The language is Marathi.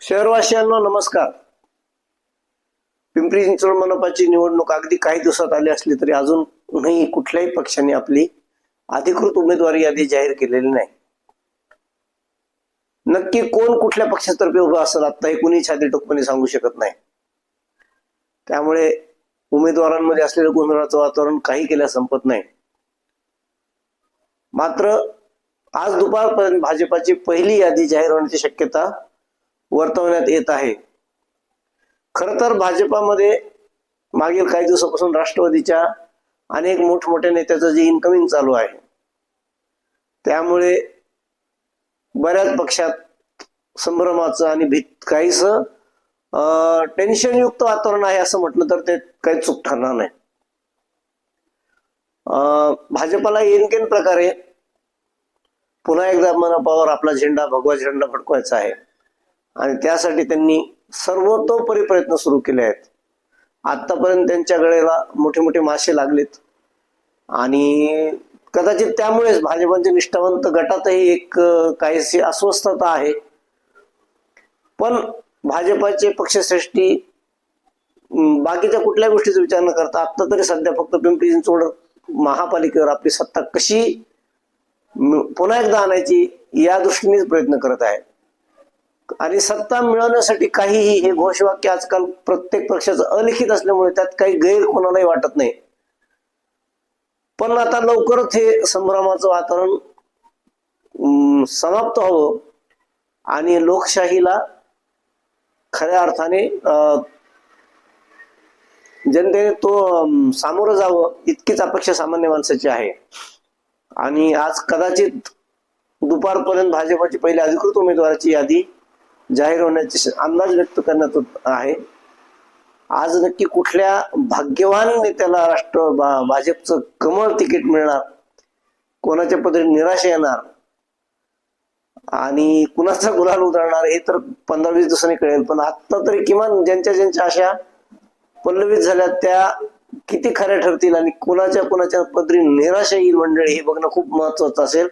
शहरवासियांना नमस्कार. पिंपरी चिंचवड मनपाची निवडणूक अगदी काही दिवसात आली असली तरी अजूनही कुठल्याही पक्षाने आपली अधिकृत उमेदवारी यादी जाहीर केलेली नाही. नक्की कोण कुठल्या पक्षातर्फे उभं असेल आता हे कुणी छाती टोकपणे सांगू शकत नाही. त्यामुळे उमेदवारांमध्ये असलेलं गोंधळाचं वातावरण काही केल्या संपत नाही. मात्र आज दुपारपर्यंत भाजपाची पहिली यादी जाहीर होण्याची शक्यता वर्तवण्यात येत आहे. खर तर भाजपामध्ये मागील काही दिवसापासून राष्ट्रवादीच्या अनेक मोठमोठ्या नेत्याचं जे इन्कमिंग चालू आहे त्यामुळे बऱ्याच पक्षात संभ्रमाचं आणि भीत काहीस टेन्शनयुक्त वातावरण आहे असं म्हटलं तर ते काही चूक ठरणार नाही. अं, भाजपाला येनकेन प्रकारे पुन्हा एकदा मनपावर आपला झेंडा भगवा झेंडा फडकवायचा आहे. आणि त्यासाठी त्यांनी सर्वतोपरी प्रयत्न सुरू केले आहेत. आतापर्यंत त्यांच्या गळेला मोठे मोठे मासे लागलेत. आणि कदाचित त्यामुळेच भाजपांचे निष्ठावंत गटातही एक काहीशी अस्वस्थता आहे. पण भाजपाचे पक्षश्रेष्ठी बाकीच्या कुठल्या गोष्टीचा विचार न करता आत्ता तरी सध्या फक्त पिंपरी चिंचवड महापालिकेवर आपली सत्ता कशी पुन्हा एकदा आणायची या दृष्टीनेच प्रयत्न करत आहे आणि सत्ता मिळवण्यासाठी काहीही हे घोषवाक्य आजकाल प्रत्येक पक्षाचं अलिखित असल्यामुळे त्यात काही गैर कोणालाही वाटत नाही. पण आता लवकरच हे संभ्रमाचं वातावरण अं, समाप्त व्हावं आणि लोकशाहीला खऱ्या अर्थाने अं, जनतेने तो सामोरं जावं इतकीच अपेक्षा सामान्य माणसाची आहे. आणि आज कदाचित दुपारपर्यंत भाजपाची पहिली अधिकृत उमेदवाराची यादी जाहीर होण्याचे अंदाज व्यक्त करण्यात आहे. आज नक्की कुठल्या भाग्यवान नेत्याला राष्ट्र भाजपचं कमळ तिकीट मिळणार? कोणाच्या पदरी निराशा येणार? आणि कुणाचा गुलाल उधळणार? हे तर पंधरा वीस दिवसांनी कळेल. पण आता तरी किमान ज्यांच्या ज्यांच्या आशा पल्लवीत झाल्या त्या किती खऱ्या ठरतील आणि कुणाच्या कुणाच्या पदरी निराशा येईल मंडळी हे बघणं खूप महत्वाचं असेल.